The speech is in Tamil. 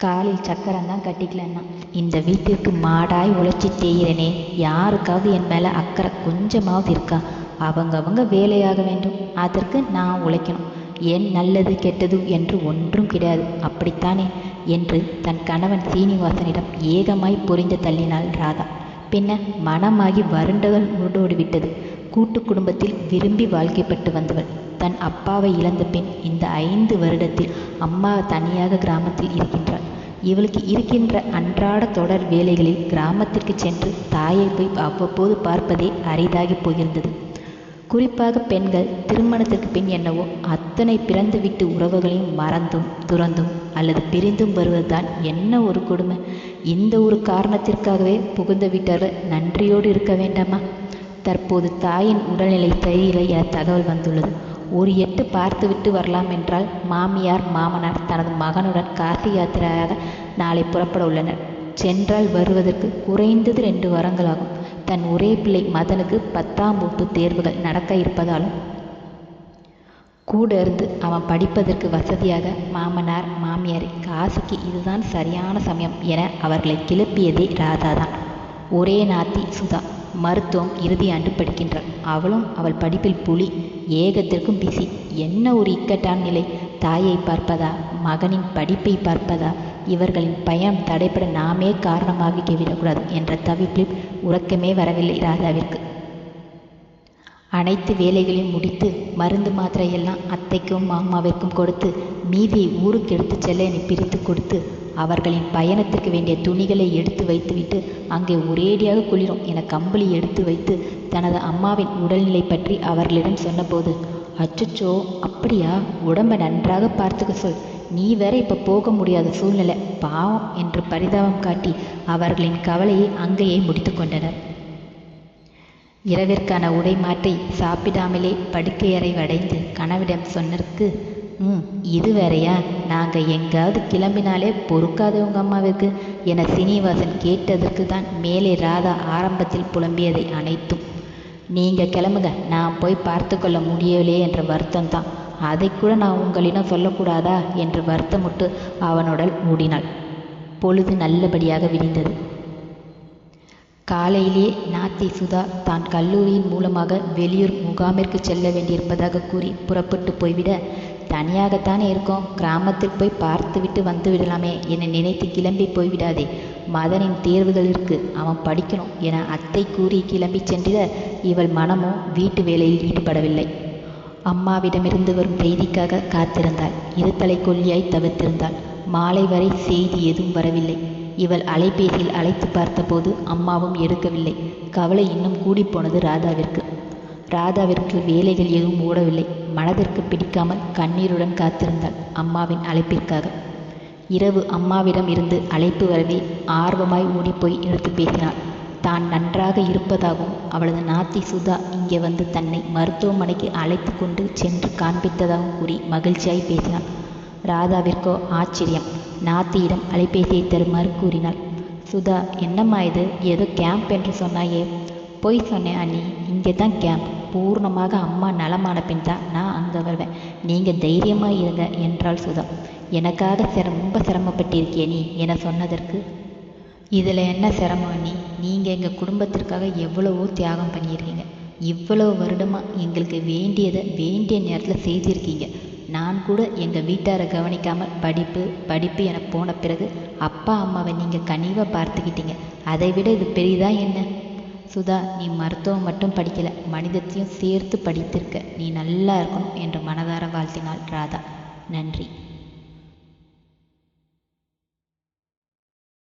காலில் சக்கரம் தான் கட்டிக்கலன்னா இந்த வீட்டிற்கு மாடாய் உழைச்சி தேயிறனே யாருக்காவது என் மேலே அக்கறை கொஞ்சமாவது இருக்கா? அவங்கவங்க வேலையாக வேண்டும் அதற்கு நான் உழைக்கணும். என் நல்லது கெட்டது என்று ஒன்றும் கிடையாது அப்படித்தானே? என்று தன் கணவன் சீனிவாசனிடம் ஏகமாய் புரிந்து தள்ளினாள் ராதா. பின்ன மனமாகி வருண்டகள் உருடோடி விட்டது. கூட்டு குடும்பத்தில் விரும்பி வாழ்க்கைப்பட்டு வந்தவள். தன் அப்பாவை இழந்த பின் இந்த ஐந்து வருடத்தில் அம்மா தனியாக கிராமத்தில் இருக்கின்றாள். இவளுக்கு இருக்கின்ற அன்றாட தொடர் வேலைகளில் கிராமத்திற்கு சென்று தாயை போய் அவ்வப்போது பார்ப்பதே அரிதாகி போயிருந்தது குறிப்பாக பெண்கள் திருமணத்திற்கு பின் என்னவோ அத்தனை பிறந்து விட்டு உறவுகளையும் மறந்தும் துறந்தும் அல்லது பிரிந்தும் வருவதுதான் என்ன ஒரு கொடுமை? இந்த ஒரு காரணத்திற்காகவே புகுந்த வீட்டர்கள் நன்றியோடு இருக்க வேண்டாமா? தற்போது தாயின் உடல்நிலை சரியில்லை என தகவல் வந்துள்ளது. ஒரு எட்டு பார்த்துவிட்டு வரலாம் என்றால் மாமியார் மாமனார் தனது மகனுடன் காசி யாத்திரையாக நாளை புறப்பட உள்ளனர். சென்றால் வருவதற்கு குறைந்தது ரெண்டு வாரங்களாகும். தன் ஒரே பிள்ளை மதனுக்கு பத்தாம் வகுப்பு தேர்வுகள் நடக்க இருப்பதாலும் கூட இருந்து அவன் படிப்பதற்கு வசதியாக மாமனார் மாமியார் காசிக்கு இதுதான் சரியான சமயம் என அவர்களை கிளப்பியதே ராதா தான் ஒரே நாத்தி சுதா. மருத்துவம் இறுதி ஆண்டு படிக்கின்றாள். அவளும் அவள் படிப்பில் புலி ஏகத்திற்கும் பிசி. என்ன ஒரு இக்கட்டான நிலை. தாயை பார்ப்பதா மகனின் படிப்பை பார்ப்பதா இவர்களின் பயம் தடைபட நாமே காரணமாகிக்க விடக்கூடாது என்ற தவிப்பில் உறக்கமே வரவில்லை ராதாவிற்கு. அனைத்து வேலைகளையும் முடித்து மருந்து மாத்திரையெல்லாம் அத்தைக்கும் மாமாவிற்கும் கொடுத்து மீதியை ஊருக்கு எடுத்து செல்ல என்னை பிரித்து கொடுத்து அவர்களின் பயணத்துக்கு வேண்டிய துணிகளை எடுத்து வைத்துவிட்டு அங்கே ஒரேடியாக குளிரும் என கம்பளி எடுத்து வைத்து தனது அம்மாவின் உடல்நிலை பற்றி அவர்களிடம் சொன்னபோது அச்சச்சோ அப்படியா? உடம்பை நன்றாக பார்த்துக்க சொல். நீ வேற இப்போ போக முடியாத சூழ்நிலை. பாவம் என்று பரிதாபம் காட்டி அவர்களின் கவலையை அங்கேயே முடித்து கொண்டனர். இரவிற்கான உடை மாற்றி சாப்பிடாமலே படுக்கையறை அடைந்து கனவிடம் சொன்னதற்கு ம். இது வேறையா? நாங்கள் எங்காவது கிளம்பினாலே பொறுக்காதவங்க அம்மாவிற்கு. என சீனிவாசன் கேட்டதற்கு தான் மேலே ராதா ஆரம்பத்தில் புலம்பியதை அனைத்தும் நீங்கள் கிளம்புங்க. நான் போய் பார்த்து கொள்ள முடியவில்லையே என்ற வருத்தம் தான் அதை கூட நான் உங்களிடம் சொல்லக்கூடாதா? என்று வருத்தமுட்டு அவனுடன் மூடினாள். பொழுது நல்லபடியாக விடிந்தது. காலையிலே நாத்தி சுதா தான் கல்லூரியின் மூலமாக வெளியூர் முகாமிற்கு செல்ல வேண்டியிருப்பதாக கூறி புறப்பட்டு போய்விட தனியாகத்தானே இருக்கோம். கிராமத்தில் போய் பார்த்துவிட்டு வந்து விடலாமே என நினைத்து கிளம்பி போய்விடாதே மதனின் தேர்வுகள் இருக்கு. அவன் படிக்கணும் என அத்தை கூறி கிளம்பி சென்றிட இவள் மனமோ வீட்டு வேலையில் ஈடுபடவில்லை. அம்மாவிடமிருந்து வரும் செய்திக்காக காத்திருந்தாள். இருத்தலை கொல்லியாய் தவிர்த்திருந்தாள் மாலை வரை செய்தி எதுவும் வரவில்லை. இவள் அலைபேசியில் அழைத்து பார்த்தபோது அம்மாவும் எடுக்கவில்லை. கவலை இன்னும் கூடிப்போனது ராதாவிற்கு. ராதாவிற்கு வேலைகள் எதுவும் ஓடவில்லை. மனதிற்கு பிடிக்காமல் கண்ணீருடன் காத்திருந்தாள் அம்மாவின் அழைப்பிற்காக. இரவு அம்மாவிடம் இருந்து அழைப்பு வரவே ஆர்வமாய் ஓடிப்போய் எடுத்து பேசினாள். தான் நன்றாக இருப்பதாகவும் அவளது நாத்தி சுதா இங்கே வந்து தன்னை மருத்துவமனைக்கு அழைத்து கொண்டு சென்று காண்பித்ததாகவும் கூறி மகிழ்ச்சியாய் பேசினாள். ராதாவிற்கோ ஆச்சரியம். நாத்தியிடம் அலைபேசியை தருமாறு கூறினாள். சுதா என்னம்மா இது? ஏதோ கேம்ப் என்று சொன்னாயே. பொய் சொன்னேன் அண்ணி. இங்கே தான் கேம்ப். பூர்ணமாக அம்மா நலமான பின் தான் நான் அங்கே வருவேன். நீங்கள் தைரியமாக இருங்க என்றாள் சுதா. எனக்காக சிர ரொம்ப சிரமப்பட்டிருக்கிய நீ என சொன்னதற்கு இதில் என்ன சிரமம் நீ? நீங்கள் எங்கள் குடும்பத்திற்காக எவ்வளவோ தியாகம் பண்ணியிருக்கீங்க. இவ்வளவு வருடமாக எங்களுக்கு வேண்டியதை வேண்டிய நேரத்தில் செய்திருக்கீங்க. நான் கூட எங்கள் வீட்டாரை கவனிக்காமல் படிப்பு படிப்பு என போன பிறகு அப்பா அம்மாவை நீங்கள் கனிவாக பார்த்துக்கிட்டீங்க. அதை விட இது பெரிதா என்ன? சுதா நீ மருத்துவம் மட்டும் படிக்கல மனிதத்தையும் சேர்த்து படித்திருக்க. நீ நல்லா இருக்கணும் என்று மனதார வாழ்த்தினாள் ராதா. நன்றி.